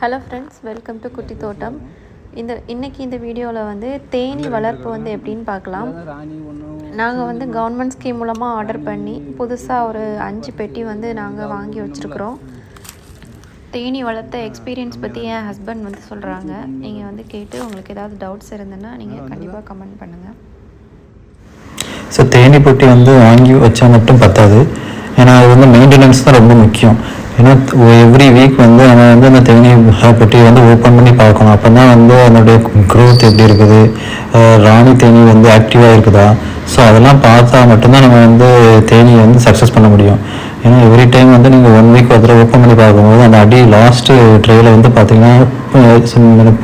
Hello friends welcome to குட்டி தோட்டம் இந்த இன்னைக்கு இந்த வீடியோவில் வந்து தேனி வளர்ப்பு வந்து எப்படின்னு பார்க்கலாம். நாங்கள் வந்து கவர்மெண்ட் ஸ்கீம் மூலமாக ஆர்டர் பண்ணி புதுசாக ஒரு அஞ்சு பெட்டி வந்து நாங்கள் வாங்கி வச்சுருக்குறோம். தேனி வளர்த்த எக்ஸ்பீரியன்ஸ் பற்றி என் ஹஸ்பண்ட் வந்து சொல்கிறாங்க நீங்கள் வந்து கேட்டு உங்களுக்கு ஏதாவது டவுட்ஸ் இருந்ததுன்னா நீங்கள் கண்டிப்பாக கமெண்ட் பண்ணுங்கள் ஸோ தேனி பொட்டி வந்து வாங்கி வச்சா மட்டும் பத்தாது. ஏன்னா அது வந்து மெயின்டெனன்ஸ் தான் ரொம்ப முக்கியம். ஏன்னா எவ்ரி வீக் வந்து நம்ம வந்து அந்த தேனி பெட்டி வந்து ஓப்பன் பண்ணி பார்க்கணும். அப்போ தான் வந்து அதனுடைய க்ரோத் எப்படி இருக்குது? ராணி தேனி வந்து ஆக்டிவாக இருக்குதா? ஸோ அதெல்லாம் பார்த்தா மட்டும்தான் நம்ம வந்து தேனியை வந்து சக்ஸஸ் பண்ண முடியும். ஏன்னா எவ்ரி டைம் வந்து நீங்கள் ஒன் வீக் ஒரு தடவை ஓப்பன் பண்ணி பார்க்கும்போது அந்த அடி லாஸ்ட்டு ட்ரேயில் வந்து பார்த்தீங்கன்னா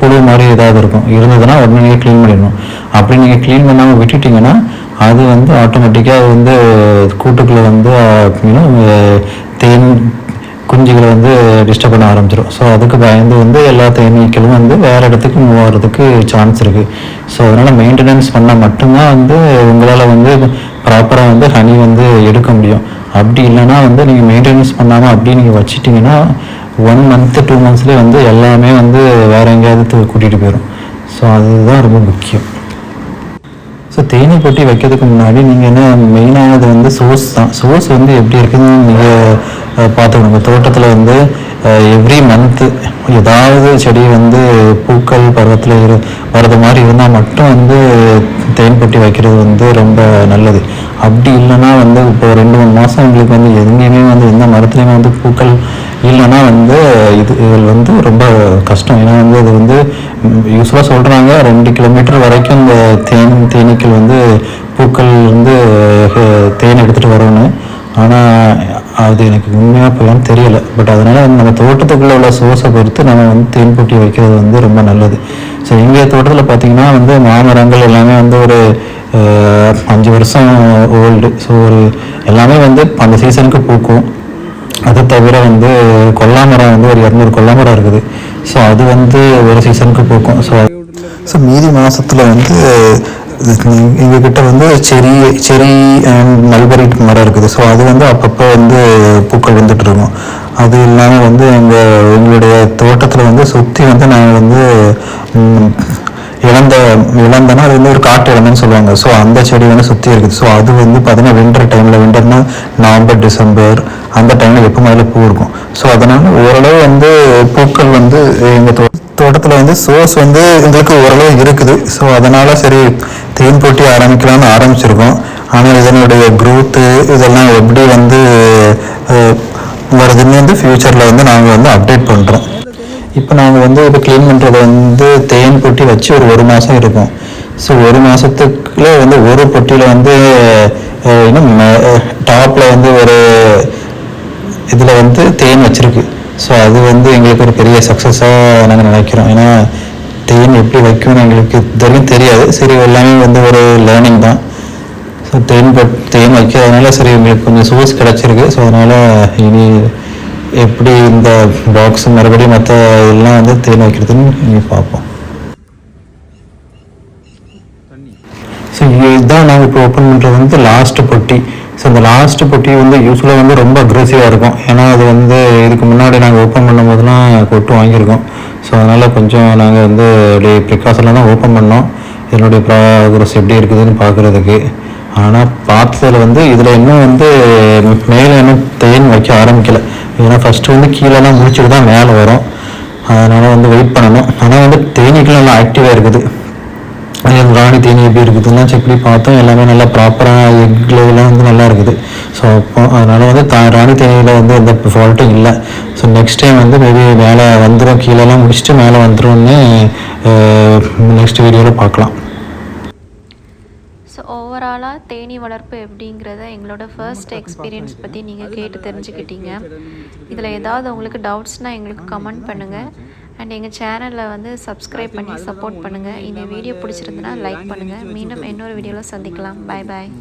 புழு மாதிரி ஏதாவது இருக்கும். இருந்ததுன்னா உடனே நீங்கள் க்ளீன் பண்ணிடணும். அப்படி நீங்கள் க்ளீன் பண்ணாமல் விட்டுட்டிங்கன்னா அது வந்து ஆட்டோமேட்டிக்காக வந்து கூட்டுக்குள்ளே வந்து தேன் குஞ்சுகளை வந்து டிஸ்டர்ப் பண்ண ஆரம்பிச்சிடும் ஸோ அதுக்கு பயந்து வந்து எல்லா தேனீக்களும் வந்து வேறு இடத்துக்கு மூவ் ஆகிறதுக்கு சான்ஸ் இருக்குது ஸோ அதனால் மெயின்டெனன்ஸ் பண்ணால் மட்டும்தான் வந்து உங்களால் வந்து ப்ராப்பராக வந்து ஹனி வந்து எடுக்க முடியும். அப்படி இல்லைன்னா வந்து நீங்கள் மெயின்டெனன்ஸ் பண்ணாமல் அப்படியே நீங்கள் வச்சிட்டிங்கன்னா ஒன் மந்த்து டூ மந்த்ஸ்லேயே வந்து எல்லாமே வந்து வேறு எங்கேயாவது கூட்டிகிட்டு போயிடும் ஸோ அதுதான் ரொம்ப முக்கியம். ஸோ தேனி பொட்டி வைக்கிறதுக்கு முன்னாடி நீங்கள் என்ன மெயினானது வந்து சோர்ஸ் தான். சோர்ஸ் வந்து எப்படி இருக்குதுன்னு நீங்கள் பார்த்துக்கணும் உங்கள் தோட்டத்தில் வந்து எவ்ரி மந்த்து ஏதாவது செடி வந்து பூக்கள் பருவத்தில் இரு வர்றது மாதிரி இருந்தால் மட்டும் வந்து தேன் பொட்டி வைக்கிறது வந்து ரொம்ப நல்லது. அப்படி இல்லைன்னா வந்து இப்போ ரெண்டு மூணு மாதம் எங்களுக்கு வந்து எங்கேயுமே வந்து எந்த மரத்துலேயுமே வந்து பூக்கள் இல்லைன்னா வந்து இது இதில் வந்து ரொம்ப கஷ்டம். ஏன்னா வந்து அது வந்து யூஸ்ஃபுல்லாக சொல்கிறாங்க ரெண்டு கிலோமீட்டர் வரைக்கும் இந்த தேன் தேனீக்கள் வந்து பூக்கள் வந்து தேன் எடுத்துகிட்டு வரணும். ஆனால் அது எனக்கு உண்மையாக இப்போலாம் தெரியலை. பட் அதனால் நம்ம தோட்டத்துக்குள்ளே உள்ள சோர்ஸை பொறுத்து நம்ம வந்து தேன்பூட்டி வைக்கிறது வந்து ரொம்ப நல்லது. ஸோ எங்கள் தோட்டத்தில் பார்த்தீங்கன்னா வந்து மாமரங்கள் எல்லாமே வந்து ஒரு அஞ்சு வருஷம் ஓல்டு ஸோ ஒரு எல்லாமே வந்து அந்த சீசனுக்கு பூக்கும். அது தவிர வந்து கொல்லாமரம் வந்து ஒரு இரநூறு கொல்லாமரம் இருக்குது. ஸோ அது வந்து ஒரு சீசனுக்கு பூக்கும். ஸோ ஸோ மீதி மாதத்தில் வந்து எங்ககிட்ட வந்து செரி செரி அண்ட் மல்பரி மரம் இருக்குது. ஸோ அது வந்து அப்பப்போ வந்து பூக்கள் வந்துட்டு இருக்கும். அது இல்லாமல் வந்து எங்கள் எங்களுடைய தோட்டத்தில் வந்து சுற்றி வந்து நாங்கள் வந்து இழந்த இழந்தனா அது வந்து ஒரு காட்டு இழந்தன்னு சொல்லுவாங்க. ஸோ அந்த செடி வந்து சுற்றி இருக்குது. ஸோ அது வந்து பார்த்தீங்கன்னா வின்டர் டைமில் வின்டர்னா நவம்பர் டிசம்பர் அந்த டைமில் எப்போ முதல்ல பூ இருக்கும். ஸோ அதனால் ஓரளவு வந்து பூக்கள் வந்து எங்கள் தோ தோட்டத்தில் வந்து சோர்ஸ் வந்து எங்களுக்கு ஓரளவு இருக்குது. ஸோ அதனால் சரி தேன் போட்டி ஆரம்பிக்கலாம்னு ஆரம்பிச்சிருக்கோம். ஆனால் இதனுடைய க்ரோத்து இதெல்லாம் எப்படி வந்து வருதுன்னு வந்து ஃப்யூச்சரில் வந்து நாங்கள் வந்து அப்டேட் பண்ணுறோம் இப்போ நாங்கள் வந்து இப்போ க்ளீன் பண்ணுறது வந்து தேன் பொட்டி வச்சு ஒரு ஒரு மாதம் இருக்கும். ஸோ ஒரு மாதத்துக்குள்ள வந்து ஒரு பொட்டியில் வந்து இன்னும் டாப்பில் வந்து ஒரு இதில் வந்து தேன் வச்சுருக்கு. ஸோ அது வந்து எங்களுக்கு ஒரு பெரிய சக்ஸஸாக நாங்கள் நினைக்கிறோம். ஏன்னா தேன் எப்படி வைக்கணும்னு எங்களுக்கு இதுவரைக்கும் தெரியாது. சரி எல்லாமே வந்து ஒரு லேர்னிங் தான். ஸோ தேன் பட் தேன் வைக்கிறதுனால சரி எங்களுக்கு கொஞ்சம் சோர்ஸ் கிடச்சிருக்கு. ஸோ அதனால் இனி எப்படி இந்த பாக்ஸ் மறுபடியும் மற்ற எல்லாம் வந்து தேன் வைக்கிறதுன்னு இனி பார்ப்போம். ஸோ இதுதான் நாங்கள் இப்போ ஓப்பன் பண்ணுறது வந்து லாஸ்ட் பொட்டி. ஸோ இந்த லாஸ்ட் பொட்டி வந்து யூஸ்ஃபுல்லாக வந்து ரொம்ப அக்ரெசிவாக இருக்கும். ஏன்னா அது வந்து இதுக்கு முன்னாடி நாங்கள் ஓப்பன் பண்ணும்போதுலாம் கொட்டு வாங்கியிருக்கோம். ஸோ அதனால் கொஞ்சம் நாங்கள் வந்து அப்படியே ப்ரிகாஷனில் தான் ஓப்பன் பண்ணோம். இதனுடைய ப்ராக்ரஸ் எப்படி இருக்குதுன்னு பார்க்குறதுக்கு. ஆனால் பார்த்ததில் வந்து இதில் இன்னும் வந்து மேலே இன்னும் தேன் வைக்க ஆரம்பிக்கலை. ஏன்னா ஃபஸ்ட்டு வந்து கீழெல்லாம் முடிச்சுட்டு தான் மேலே வரும். அதனால் வந்து வெயிட் பண்ணணும். ஆனால் வந்து தேனீக்கெலாம் நல்லா ஆக்டிவாக இருக்குது. அது ராணி தேனி எப்படி இருக்குதுன்னா செக் பண்ணி பார்த்தோம். எல்லாமே நல்லா ப்ராப்பராக எக்லாம் வந்து நல்லா இருக்குது. ஸோ அப்போ அதனால் வந்து தா ராணி தேனியில் வந்து எந்த ஃபால்ட்டும் இல்லை. ஸோ நெக்ஸ்ட் டைம் வந்து மேபி மேலே வந்துடும் கீழெல்லாம் முடிச்சுட்டு மேலே வந்துரும்னு நெக்ஸ்ட் வீடியோவில் பார்க்கலாம். ஸோ ஓவராலாக தேனி வளர்ப்பு எப்படிங்கிறத எங்களோட ஃபர்ஸ்ட் எக்ஸ்பீரியன்ஸ் பற்றி நீங்கள் கேட்டு தெரிஞ்சுக்கிட்டீங்க. இதில் ஏதாவது உங்களுக்கு டவுட்ஸ்னால் எங்களுக்கு கமெண்ட் பண்ணுங்கள் அண்ட் எங்கள் சேனலில் வந்து சப்ஸ்கிரைப் பண்ணி சப்போர்ட் பண்ணுங்கள் இந்த வீடியோ பிடிச்சிருந்துன்னா லைக் பண்ணுங்கள் மீண்டும் இன்னொரு வீடியோவில் சந்திக்கலாம். பாய் பாய்